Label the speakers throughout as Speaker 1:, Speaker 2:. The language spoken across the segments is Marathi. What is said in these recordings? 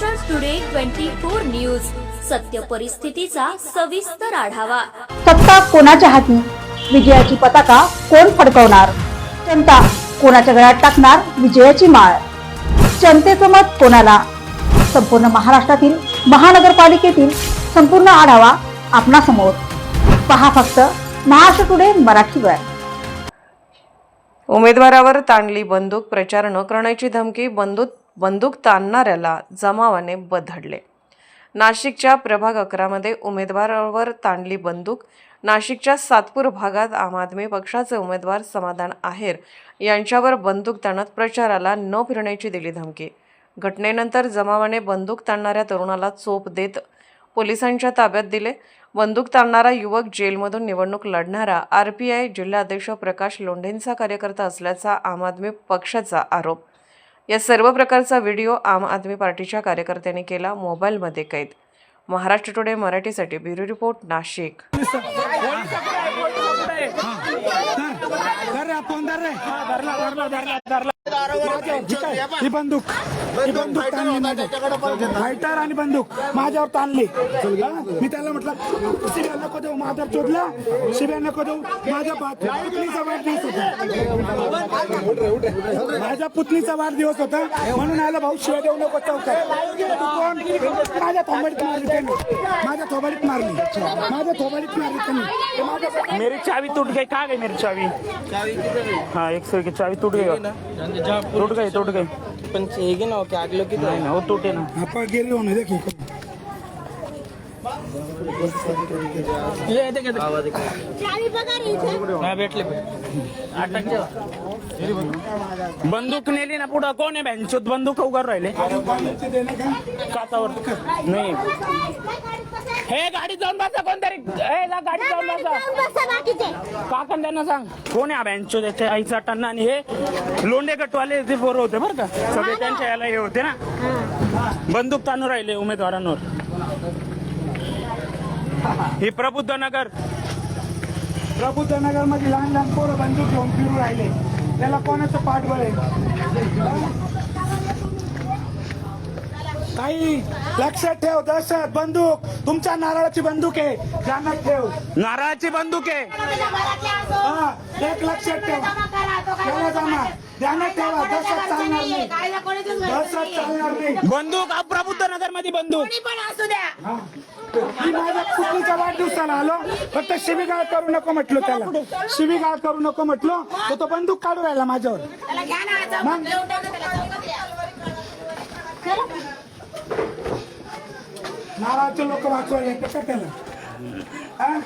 Speaker 1: Maharashtra today twenty four news सत्य परिस्थितीचा सविस्तर आढावा.
Speaker 2: सत्ता कोणाच्या हाती? विजयाची पताका कोण फडकवणार? जनता कोणाच्या गळ्यात टाकणार विजयाची माळ? जनतेचं मत कोणाला? संपूर्ण महाराष्ट्रातील महानगरपालिकेतील संपूर्ण आढावा आपणासमोर. पहा फक्त महाराष्ट्र टुडे मराठीवर
Speaker 3: उमेदवारावर ताणली बंदूक प्रचार न करण्याची धमकी बंदूक बंदूक ताणणाऱ्याला जमावाने बधडले. नाशिकच्या प्रभाग अकरामध्ये उमेदवारावर ताणली बंदूक. नाशिकच्या सातपूर भागात आम आदमी पक्षाचे उमेदवार समाधान आहेर यांच्यावर बंदूक ताणत प्रचाराला न फिरण्याची दिली धमकी. घटनेनंतर जमावाने बंदूक ताणणाऱ्या तरुणाला चोप देत पोलिसांच्या ताब्यात दिले. बंदूक ताणणारा युवक जेलमधून निवडणूक लढणारा आर पी आय जिल्हाध्यक्ष प्रकाश लोंढेंचा कार्यकर्ता असल्याचा आम आदमी पक्षाचा आरोप. या सर्व प्रकारचा व्हिडिओ आम आदमी पार्टीच्या कार्यकर्त्यांनी केला मोबाईलमध्ये कैद महाराष्ट्र टुडे मराठीसाठी ब्युरो रिपोर्ट नाशिक
Speaker 4: बंदूक ही बंदूक ताणली माझ्या. फायटर आणि बंदूक. माझ्यावर ताणली? मी त्याला म्हटलं शिव्या नको देऊ माझ्या चोदला शिव्या नको देऊ माझ्या पुतणीचा वाढदिवस होता. माझ्या पुतणीचा वाढदिवस होता. म्हणून आला भाऊ शिव्या देऊ नको चौकात. माझ्या थोबाडीत मारली त्याने. माझ्या थोबाडीत मारली. माझ्या थोबाडीत मारली त्याने.
Speaker 5: मेरी चाबी टूट गई. कहाँ गई मेरी चाबी हाँ एक सौ की चाबी टूट गई. टूट गई टूट गई.
Speaker 6: पण हे हो, घे ना.
Speaker 5: आग लो किती नाही ना वो हो, टूटे ना
Speaker 4: आपण गेले होणे
Speaker 5: देख बंदूक नेली ना पुढं कोण आहे बँचूत बंदूक उघड राहिले. काचावर. नाही. हे गाडी जाऊन बसा कोणतरी. ए जा गाडी जाऊन बसा. काकन त्यांना सांग. कोण आहे हा बँचो त्याच्या आईचा टन्ना आणि हे लोंडे गटवाले ते पोरं होते बरं का? सगळे त्यांच्या याला हे होते ना? बंदूक ताणून राहिले उमेदवारांवर. ही प्रबुद्ध नगर
Speaker 4: प्रबुद्ध नगरमध्ये लहान लहान पोरं बंदूक घेऊन फिरू राहिले. त्याला कोणाचं पाठबळ आहे? काही लक्षात ठेव दहशत बंदूक. तुमच्या नारळाची बंदूक आहे. ध्यानात ठेव.
Speaker 5: नारळाची बंदूक आहे.
Speaker 4: हा एक लक्षात ठेव. जमा ध्यानात ठेवा दहशत चालणार नाही. दहशत चालणार नाही.
Speaker 5: बंदूक हा प्रबुद्ध नगरमध्ये बंदूक
Speaker 4: हा. मी माझ्या पुतणीच्या वाढदिवसाला आलो. फक्त शिवीगाळ करू नको म्हटलो त्याला. शिवीगाळ करू नको म्हटलो. तर तो बंदूक काढू राहिला माझ्यावर. मग? नारळाचे लोक वाचवायला येते का त्याला हा?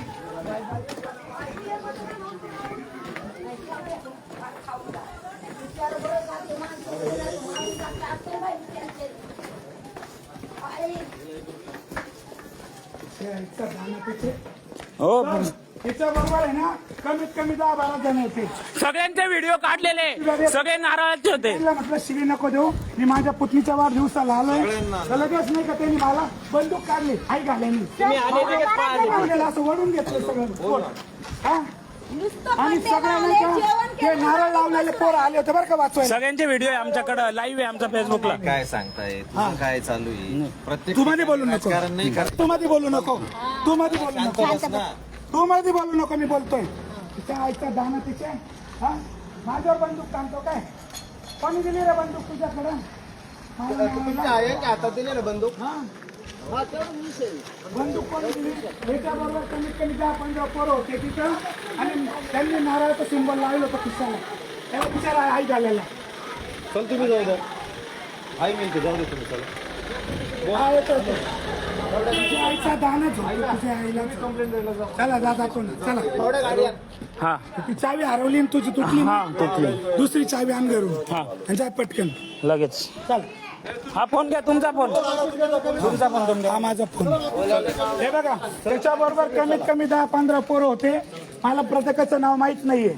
Speaker 4: ते इतकं जाण्यापेक्षा
Speaker 5: हो.
Speaker 4: तिच्या बरोबर आहे ना? कमीत कमी दहा बारा जण होते
Speaker 5: सगळ्यांचे व्हिडिओ काढलेले. सगळे नारळाचे होते.
Speaker 4: तिला म्हटलं शिवी नको देऊ. मी माझ्या पुतणीच्या वाढदिवसाला आलोय. तर लगेच नाही का त्यांनी मला बंदूक काढली? आई घाल्यानी असं वडून घेतलं सगळं पोर. हा? आणि ते नारळ लावलेले पोर आले होते बरं का वाचवायला.
Speaker 5: सगळ्यांचे व्हिडिओ आहे आमच्याकडे लाईव्ह आहे आमच्या फेसबुकला
Speaker 6: काय सांगतायत काय चालू आहे? प्रत्येक
Speaker 4: तू मध्ये बोलू नको.
Speaker 6: राजकारण नाही करत.
Speaker 4: तू मध्ये बोलू नको. तू मध्ये बोलू नको. तू मध्ये बोलू नको मी बोलतोय. तिच्या आईचा दाना तिच्या. हा. माझ्यावर बंदूक टाकतो काय? कोणी दिली रे बंदूक तुझ्याकडं?
Speaker 6: आता दिले ना बंदूक?
Speaker 4: हा. बंदूक दिली कमीत कमी दहा पंधरा पोरं होते तिथं. आणि त्यांनी नारळाचं सिंबल लावलं होतं खिशाला त्याला बिचारा आई घालायला
Speaker 6: चल तुम्ही जाऊ द्या. आई मिळते जाऊ दे तुम्ही चला.
Speaker 4: हा येतो येतो. तिच्या आईचा दानच होता तुझ्या आईला. चला दादा कोण? चला.
Speaker 5: हा.
Speaker 4: ती चावी हरवली आणि तुझी तुटली?
Speaker 5: हा
Speaker 4: दुसरी चावी आण घरून.
Speaker 5: हा.
Speaker 4: आणि जा पटकन.
Speaker 5: लगेच.
Speaker 4: चल.
Speaker 5: हा फोन घ्या तुमचा फोन. तुमचा फोन तुम्ही
Speaker 4: हा माझा फोन. हे बघा त्याच्याबरोबर कमीत कमी दहा पंधरा पोरं होते. मला प्रत्येकाचं नाव माहीत नाहीये.